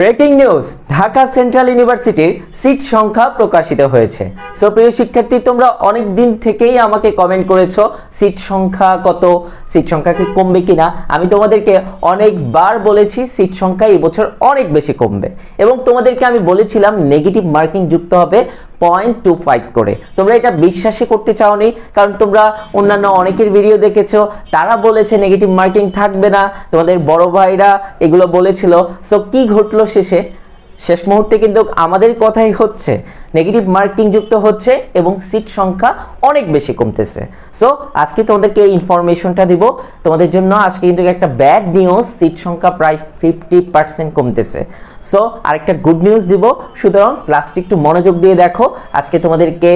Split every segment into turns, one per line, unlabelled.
Breaking news, Dhaka central ইউনিভার্সিটির seat সংখ্যা প্রকাশিত হয়েছে। সো প্রিয় শিক্ষার্থী, তোমরা অনেক দিন থেকেই আমাকে কমেন্ট করেছ, সিট সংখ্যা কত, সিট সংখ্যা কি কমবে কিনা। আমি তোমাদেরকে অনেকবার বলেছি, সিট সংখ্যা এবছর অনেক বেশি কমবে। এবং তোমাদেরকে আমি বলেছিলাম নেগেটিভ মার্কিং যুক্ত হবে পয়েন্ট টু ফাইভ করে। তোমরা এটা বিশ্বাসই করতে চাওনি, কারণ তোমরা অন্যান্য অনেকের ভিডিও দেখেছ, তারা বলেছে নেগেটিভ মার্কিং থাকবে না। তোমাদের বড় ভাইরা এগুলো বলেছিল। সো কি ঘটলো শেষে? শেষ মুহূর্তে কিন্তু আমাদের কথাই হচ্ছে নেগেটিভ মার্কিং যুক্ত হচ্ছে এবং সিট সংখ্যা অনেক বেশি কমতেছে। সো আজকে তোমাদেরকে এই ইনফরমেশনটা দিব। তোমাদের জন্য আজকে কিন্তু একটা ব্যাড নিউজ সিট সংখ্যা প্রায় ফিফটি পার্সেন্ট কমতেছে। সো আরেকটা গুড নিউজ দিব। সুতরাং ক্লাসটি একটু মনোযোগ দিয়ে দেখো, আজকে তোমাদেরকে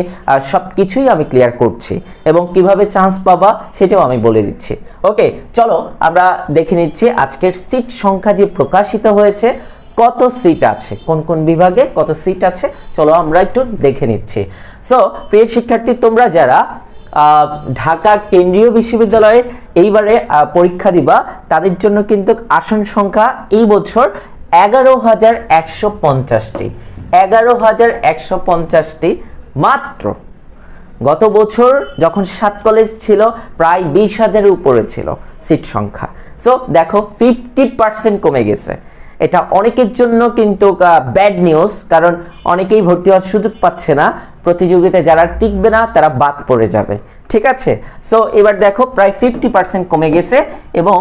সব কিছুই আমি ক্লিয়ার করছি এবং কীভাবে চান্স পাবা সেটাও আমি বলে দিচ্ছি। ওকে চলো আমরা দেখে নিচ্ছি আজকের সিট সংখ্যা যে প্রকাশিত হয়েছে। কত সিট আছে? কোন কোন বিভাগে কত সিট আছে? চলো আমরা একটু দেখে নিচ্ছি। সো প্রিয় শিক্ষার্থী, তোমরা যারা ঢাকা কেন্দ্রীয় বিশ্ববিদ্যালয়ের এইবারে পরীক্ষা দিবা, তাদের জন্য কিন্তু আসন সংখ্যা এই বছর এগারো হাজার একশো পঞ্চাশটি। এগারো হাজার একশো পঞ্চাশটি মাত্র। গত বছর যখন সাত কলেজ ছিল, প্রায় বিশ হাজারের উপরে ছিল সিট সংখ্যা। সো দেখো ফিফটি পার্সেন্ট কমে গেছে। এটা অনেকের জন্য কিন্তু ব্যাড নিউজ কারণ অনেকেই ভর্তি হওয়ার সুযোগ পাচ্ছে না। প্রতিযোগিতায় যারা টিকবে না, তারা বাদ পড়ে যাবে। ঠিক আছে? সো এবার দেখো, প্রায় ফিফটি পার্সেন্ট কমে গেছে এবং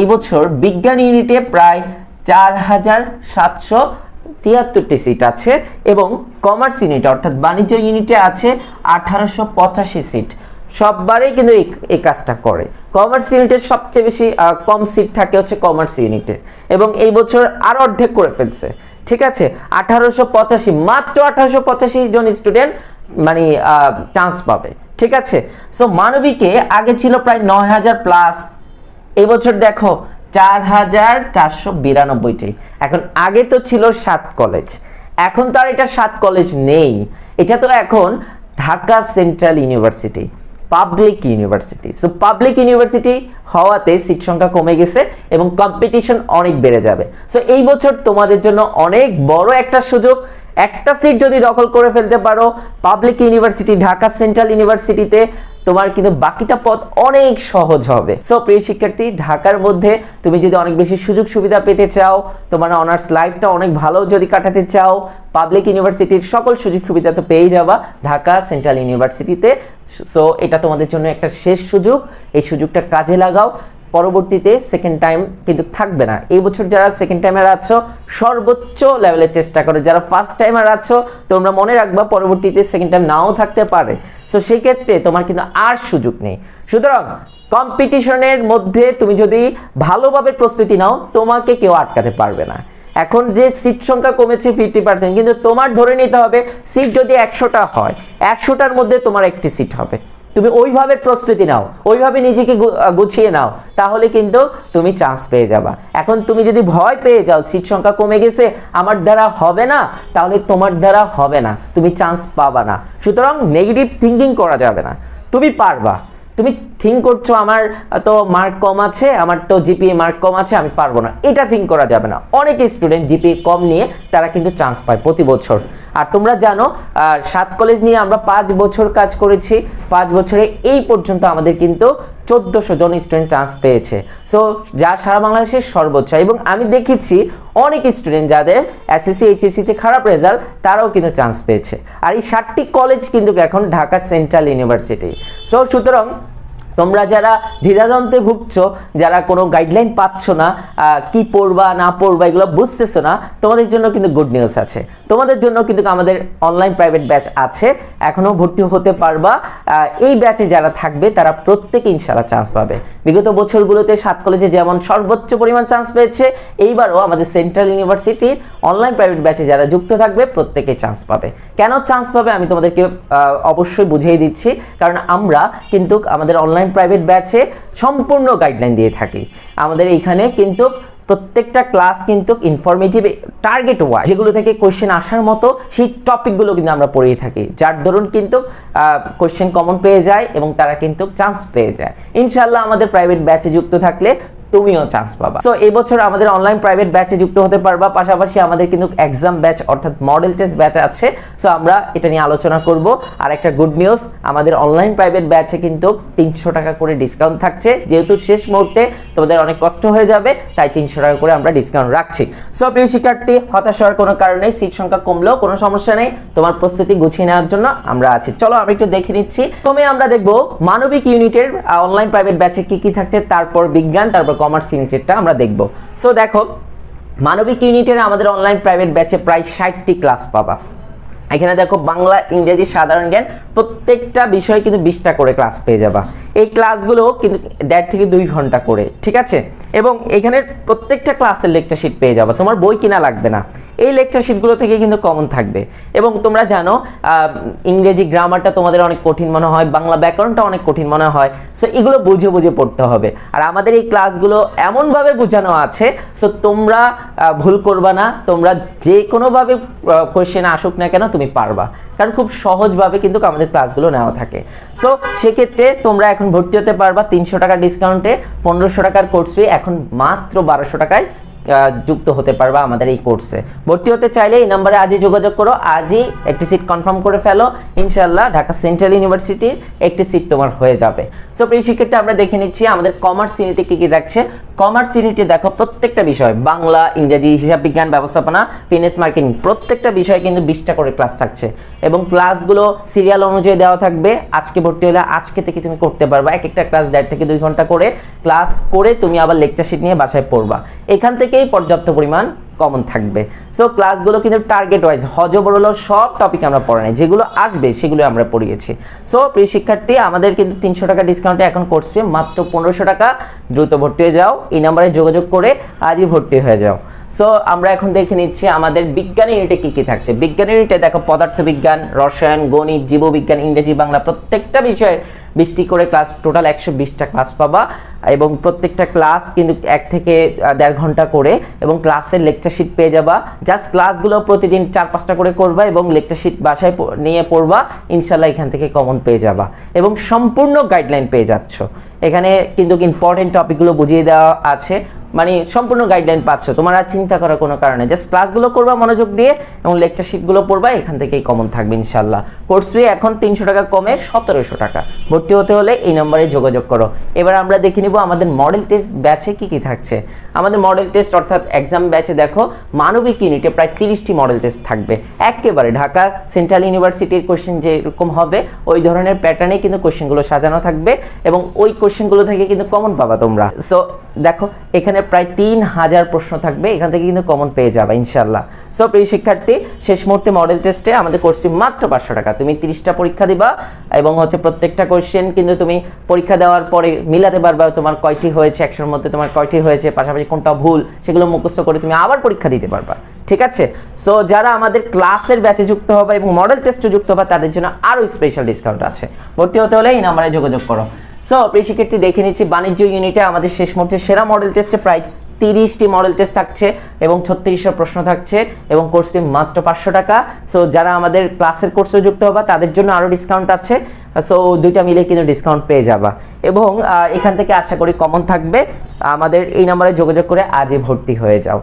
এই বছর বিজ্ঞান ইউনিটে প্রায় চার হাজার সাতশো তিয়াত্তরটি সিট আছে এবং কমার্স ইউনিট অর্থাৎ বাণিজ্য ইউনিটে আছে আঠারোশো পঁচাশি সিট সববারেই কিন্তু এই- কাজটা করে। কমার্স ইউনিটের সবচেয়ে বেশি কম সিট থাকে হচ্ছে কমার্স ইউনিটে এবং এই বছর আরও অর্ধেক করে ফেলছে। ঠিক আছে? আঠারোশো পঁচাশি, মাত্র আঠারোশো পঁচাশি জন স্টুডেন্ট মানে চান্স পাবে। ঠিক আছে? সো মানবিকে আগে ছিল প্রায় নয় হাজার প্লাস এবছর দেখো চার হাজার চারশো বিরানব্বইটি। এখন আগে তো ছিল সাত কলেজ এখন তো আর এটা সাত কলেজ নেই। এটা তো এখন Dhaka central university public university so public university হওয়াতে সিট সংখ্যা কমে গেছে এবং কম্পিটিশন অনেক বেড়ে যাবে। সো এই বছর তোমাদের জন্য অনেক বড় একটা সুযোগ। একটা সিট যদি দখল করে ফেলতে পারো পাবলিক ইউনিভার্সিটি ঢাকা সেন্ট্রাল ইউনিভার্সিটিতে তোমার কিন্তু বাকিটা পথ অনেক সহজ হবে। সো প্রিয় শিক্ষার্থী, ঢাকার মধ্যে তুমি যদি অনেক বেশি সুযোগ সুবিধা পেতে চাও, তোমার অনার্স লাইফটা অনেক ভালো যদি কাটাতে চাও পাবলিক ইউনিভার্সিটির সকল সুযোগ সুবিধা তো পেয়ে যাবা ঢাকা সেন্ট্রাল ইউনিভার্সিটিতে সো এটা তোমাদের জন্য একটা শেষ সুযোগ। এই সুযোগটা কাজে লাগাও। পরবর্তীতে সেকেন্ড টাইম কিন্তু থাকবে না। এই বছর যারা সেকেন্ড টাইমার আছো, সর্বোচ্চ লেভেলের চেষ্টা করো। যারা ফার্স্ট টাইমার আছো, তোমরা মনে রাখবা পরবর্তীতে সেকেন্ড টাইম নাও থাকতে পারে। সো সেই ক্ষেত্রে তোমার কিন্তু আর সুযোগ নেই। সুতরাং কম্পিটিশনের মধ্যে তুমি যদি ভালোভাবে প্রস্তুতি নাও, তোমাকে কেউ আটকাতে পারবে না। এখন যে সিট সংখ্যা কমেছে ফিফটি পার্সেন্ট কিন্তু তোমার ধরে নিতে হবে সিট যদি একশোটা হয়, একশোটার মধ্যে তোমার একটি সিট হবে। তুমি ওইভাবে প্রস্তুতি নাও, ওইভাবে নিজেকে গুছিয়ে নাও, তাহলে কিন্তু তুমি চান্স পেয়ে যাবা। এখন তুমি যদি ভয় পেয়ে যাও সিট সংখ্যা কমে গেছে, আমার দ্বারা হবে না, তাহলে তোমার দ্বারা হবে না, তুমি চান্স পাবা না। সুতরাং নেগেটিভ থিঙ্কিং করা যাবে না। তুমি পারবা। তুমি থিঙ্ক করছ, আমার তো মার্ক কম আছে, আমার তো জিপিএ মার্ক কম আছে, আমি পারব না। এটা থিঙ্ক করা যাবে না। অনেক স্টুডেন্ট জিপিএ কম নিয়ে তারা কিন্তু চান্স পায় প্রতি বছর। আর তোমরা জানো সাত কলেজ নিয়ে আমরা পাঁচ বছর কাজ করেছি। পাঁচ বছরে এই পর্যন্ত আমাদের কিন্তু চোদ্দশো জন স্টুডেন্ট চান্স পেয়েছে। সো যা সারা বাংলাদেশের সর্বোচ্চ এবং আমি দেখেছি অনেক স্টুডেন্ট যাদের এসএসসি এইচএসসিতে খারাপ রেজাল্ট তারাও কিন্তু চান্স পেয়েছে। আর এই ষাটটি কলেজ কিন্তু এখন ঢাকা সেন্ট্রাল ইউনিভার্সিটি সো সুতরাং তোমরা যারা দ্বিধাদ্বন্দ্বে ভুগছো, যারা কোনো গাইডলাইন পাচ্ছ না কি পড়বা, না পড়বা, এগুলো বুঝতেছো না, তোমাদের জন্য কিন্তু গুড নিউজ আছে। তোমাদের জন্য কিন্তু আমাদের অনলাইন প্রাইভেট ব্যাচ আছে। এখনও ভর্তি হতে পারবা। এই ব্যাচে যারা থাকবে, তারা প্রত্যেকে ইনশাল্লাহ চান্স পাবে। বিগত বছরগুলোতে সাত কলেজে যেমন সর্বোচ্চ পরিমাণ চান্স পেয়েছে, এইবারও আমাদের সেন্ট্রাল ইউনিভার্সিটির অনলাইন প্রাইভেট ব্যাচে যারা যুক্ত থাকবে, প্রত্যেকে চান্স পাবে। কেন চান্স পাবে আমি তোমাদেরকে অবশ্যই বুঝিয়ে দিচ্ছি। কারণ আমরা কিন্তু আমাদের অনলাইন প্রাইভেট ব্যাচে সম্পূর্ণ গাইডলাইন দিয়ে থাকি। আমাদের এইখানে কিন্তু প্রত্যেকটা ক্লাস কিন্তু ইনফরমেটিভ টার্গেট ওয়াই যেগুলো থেকে কোয়েশ্চেন আসার মতো সেই টপিকগুলো কিন্তু আমরা পড়িয়ে থাকি। যার ধরুন কিন্তু কোয়েশ্চেন কমন পেয়ে যায় এবং তারা কিন্তু চান্স পেয়ে যায়। ইনশাল্লাহ আমাদের প্রাইভেট ব্যাচে যুক্ত থাকলে তুমিও চান্স পাবা। সো এই বছর আমাদের অনলাইন প্রাইভেট ব্যাচে যুক্ত হতে পারবা। পাশাপাশি আমাদের কিন্তু এক্সাম ব্যাচ অর্থাৎ মডেল টেস্ট ব্যাচ আছে। সো আমরা এটা নিয়ে আলোচনা করব। আর একটা গুড নিউজ আমাদের অনলাইন প্রাইভেট ব্যাচে কিন্তু তিনশো টাকা করে ডিসকাউন্ট থাকছে। যেহেতু শেষ মুহূর্তে তোমাদের অনেক কষ্ট হয়ে যাবে, তাই তিনশো টাকা করে আমরা ডিসকাউন্ট রাখছি। সো প্রিয় শিক্ষার্থী, হতাশ হওয়ার কোনো কারণে সিট সংখ্যা কমলেও কোনো সমস্যা নেই। তোমার প্রস্তুতি গুছিয়ে নেওয়ার জন্য আমরা আছি। চলো, আমি একটু দেখে নিচ্ছি। প্রথমে আমরা দেখব মানবিক ইউনিটের অনলাইন প্রাইভেট ব্যাচে কি কি থাকছে, তারপর বিজ্ঞান, তারপর কমার্স ইউনিটেডটা আমরা দেখব। সো দেখো, মানবিক ইউনিটের আমাদের অনলাইন প্রাইভেট ব্যাচে প্রায় ষাটটি ক্লাস পাবা। এখানে দেখো, বাংলা, ইংরেজি, সাধারণ জ্ঞান, প্রত্যেকটা বিষয়ে কিন্তু বিশটা করে ক্লাস পেয়ে যাবা। এই ক্লাসগুলো কিন্তু দেড় থেকে দুই ঘণ্টা করে, ঠিক আছে? এবং এখানে প্রত্যেকটা ক্লাসের লেকচার শিট পেয়ে যাবা। তোমার বই কিনা লাগবে না। এই লেকচার শিটগুলো থেকে কিন্তু কমন থাকবে। এবং তোমরা জানো ইংরেজি গ্রামারটা তোমাদের অনেক কঠিন মনে হয়, বাংলা ব্যাকরণটা অনেক কঠিন মনে হয় সো এগুলো বুঝে বুঝে পড়তে হবে। আর আমাদের এই ক্লাসগুলো এমনভাবে বোঝানো আছে সো তোমরা ভুল করবা না, তোমরা যে কোনোভাবে কোয়েশ্চেন আসুক না কেন তুমি পারবা। কারণ খুব সহজভাবে কিন্তু আমাদের ক্লাসগুলো নেওয়া থাকে। সো সেক্ষেত্রে তোমরা এখন ভর্তি হতে পারবা, তিনশো টাকা ডিসকাউন্টে পনেরোশো টাকার কোর্স এখন মাত্র বারোশো টাকায় যুক্ত হতে পারবা আমাদের এই কোর্সে ভর্তি হতে চাইলে এই নাম্বারে আজই যোগাযোগ করো। আজই একটি সিট কনফার্ম করে ফেলো। ইনশাল্লাহ ঢাকা সেন্ট্রাল ইউনিভার্সিটির একটি সিট তোমার হয়ে যাবে। সো প্রিয় শিক্ষার্থী, আমরা দেখে নিচ্ছি আমাদের কমার্স ইউনিটে কি কি দেখছে। কমার্স ইউনিটে দেখো প্রত্যেকটা বিষয়, বাংলা, ইংরেজি হিসাব বিজ্ঞান ব্যবস্থাপনা বিজনেস মার্কেটিং প্রত্যেকটা বিষয়ে কিন্তু বিশটা করে ক্লাস থাকছে। এবং ক্লাসগুলো সিরিয়াল অনুযায়ী দেওয়া থাকবে। আজকে ভর্তি হলে আজকে থেকে তুমি করতে পারবা। এক একটা ক্লাস দেড় থেকে দুই ঘণ্টা করে। ক্লাস করে তুমি আবার লেকচার শিট নিয়ে বাসায় পড়বা। এখান থেকেই পর্যাপ্ত পরিমাণ কমন থাকবে। সো ক্লাসগুলো কিন্তু টার্গেট ওয়াইজ হজবরল সব টপিক আমরা পড়ে নাই। যেগুলো আসবে সেগুলো আমরা পড়িয়েছি। সো প্রিয় শিক্ষার্থী, আমাদের কিন্তু তিনশো টাকা ডিসকাউন্টে এখন কোর্স ফি মাত্র পনেরোশো টাকা। দ্রুত ভর্তি হয়ে যাও, এই নাম্বারে যোগাযোগ করে আজই ভর্তি হয়ে যাও। সো আমরা এখন দেখে নিচ্ছি আমাদের বিজ্ঞান ইউনিটে কি কি থাকছে। বিজ্ঞান ইউনিটে দেখো পদার্থবিজ্ঞান, রসায়ন, গণিত, জীববিজ্ঞান, ইংরেজি, বাংলা প্রত্যেকটা বিষয়ের বিশটি করে ক্লাস টোটাল একশো বিশটা ক্লাস পাবা এবং প্রত্যেকটা ক্লাস কিন্তু এক থেকে দেড় ঘণ্টা করে এবং ক্লাসের লেকচার শিট পেয়ে যাবা। জাস্ট ক্লাসগুলো প্রতিদিন চার পাঁচটা করে করবা এবং লেকচার শিট বাসায় নিয়ে পড়বা। ইনশাল্লাহ এখান থেকে কমন পেয়ে যাবা এবং সম্পূর্ণ গাইডলাইন পেয়ে যাচ্ছ। এখানে কিন্তু ইম্পর্টেন্ট টপিকগুলো বুঝিয়ে দেওয়া আছে। মানে সম্পূর্ণ গাইডলাইন পাচ্ছ, তোমার আর চিন্তা করার কোনো কারণে। জাস্ট ক্লাসগুলো করবা মনোযোগ দিয়ে এবং লেকচার শিটগুলো পড়বা, এখান থেকেই কমন থাকবে ইনশাল্লাহ কোর্স এখন তিনশো টাকা কমে সতেরোশো টাকা। ভর্তি হতে হলে এই নম্বরে যোগাযোগ করো। এবার আমরা দেখে নিব আমাদের মডেল টেস্ট ব্যাচে কি কি থাকছে। আমাদের মডেল টেস্ট অর্থাৎ এক্সাম ব্যাচে দেখো, মানবিক ইউনিটে প্রায় তিরিশটি মডেল টেস্ট থাকবে। একেবারে ঢাকা সেন্ট্রাল ইউনিভার্সিটির কোশ্চেন যেরকম হবে, ওই ধরনের প্যাটার্নে কিন্তু কোশ্চেনগুলো সাজানো থাকবে এবং ওই কোশ্চেনগুলো থেকে কিন্তু কমন পাবা তোমরা। সো দেখো, এখানে প্রায় তিন হাজার প্রশ্ন থাকবে, এখান থেকে কিন্তু কমন পেয়ে যাবে ইনশাল্লাহ সো প্রিয় শিক্ষার্থী, শেষ মুহূর্তে মডেল টেস্টে আমাদের কোর্সটি মাত্র পাঁচশো টাকা। তুমি তিরিশটা পরীক্ষা দিবা এবং হচ্ছে প্রত্যেকটা কোশ্চেন কিন্তু তুমি পরীক্ষা দেওয়ার পরে মিলাতে পারবা তোমার কয়টি হয়েছে, একশোর মধ্যে তোমার কয়টি হয়েছে, পাশাপাশি কোনটা ভুল, সেগুলো মুখস্থ করে তুমি আবার পরীক্ষা দিতে পারবা। ঠিক আছে? সো যারা আমাদের ক্লাসের ব্যাচে যুক্ত হবে এবং মডেল টেস্টে যুক্ত হবে, তাদের জন্য আরও স্পেশাল ডিসকাউন্ট আছে। ভর্তি হতে হলে এই নাম্বারে যোগাযোগ করো। সো প্রিয় শিক্ষার্থী, দেখে নিচ্ছি বাণিজ্য ইউনিটে আমাদের শেষ মুহূর্তে সেরা মডেল টেস্টে প্রায় তিরিশটি মডেল টেস্ট থাকছে এবং ছত্রিশশো প্রশ্ন থাকছে এবং কোর্স ফি মাত্র পাঁচশো টাকা। সো যারা আমাদের ক্লাসের কোর্সে যুক্ত হবে, তাদের জন্য আরও ডিসকাউন্ট আছে। সো দুইটা মিলে কিন্তু ডিসকাউন্ট পেয়ে যাবা। এবং এখান থেকে আশা করি কমন থাকবে। আমাদের এই নাম্বারে যোগাযোগ করে আজই ভর্তি হয়ে যাও।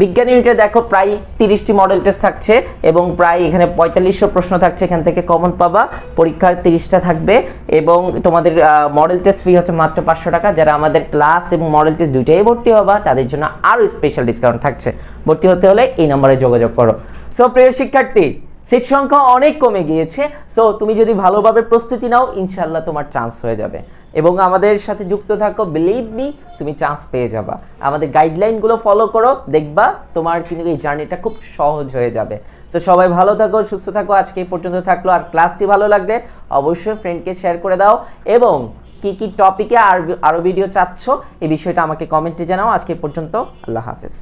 বিজ্ঞান ইউনিটে দেখো প্রায় তিরিশটি মডেল টেস্ট থাকছে এবং প্রায় এখানে পঁয়তাল্লিশশো প্রশ্ন থাকছে এখান থেকে কমন পাবা। পরীক্ষা তিরিশটা থাকবে এবং তোমাদের মডেল টেস্ট ফি হচ্ছে মাত্র পাঁচশো টাকা। যারা আমাদের ক্লাস এবং মডেল টেস্ট দুইটাই ভর্তি হবা, তাদের জন্য আরও স্পেশাল ডিসকাউন্ট থাকছে। ভর্তি হতে হলে এই নম্বরে যোগাযোগ করো। সো প্রিয় শিক্ষার্থী সিট সংখ্যা অনেক কমে গিয়েছে। সো তুমি যদি ভালোভাবে প্রস্তুতি নাও ইনশাল্লাহ তোমার চান্স হয়ে যাবে। এবং আমাদের সাথে যুক্ত থাকো বিলিভ মি তুমি চান্স পেয়ে যাবা। আমাদের গাইডলাইনগুলো ফলো করো, দেখবা তোমার কিন্তু এই জার্নিটা খুব সহজ হয়ে যাবে। তো সবাই ভালো থাকো, সুস্থ থাকো, আজকে পর্যন্ত থাকল। আর ক্লাসটি ভালো লাগলে অবশ্যই ফ্রেন্ডকে শেয়ার করে দাও। এবং কি কি টপিকে আর আরও ভিডিও চাচ্ছ, এই বিষয়টা আমাকে কমেন্টে জানাও। আজকে পর্যন্ত আল্লাহ হাফেজ।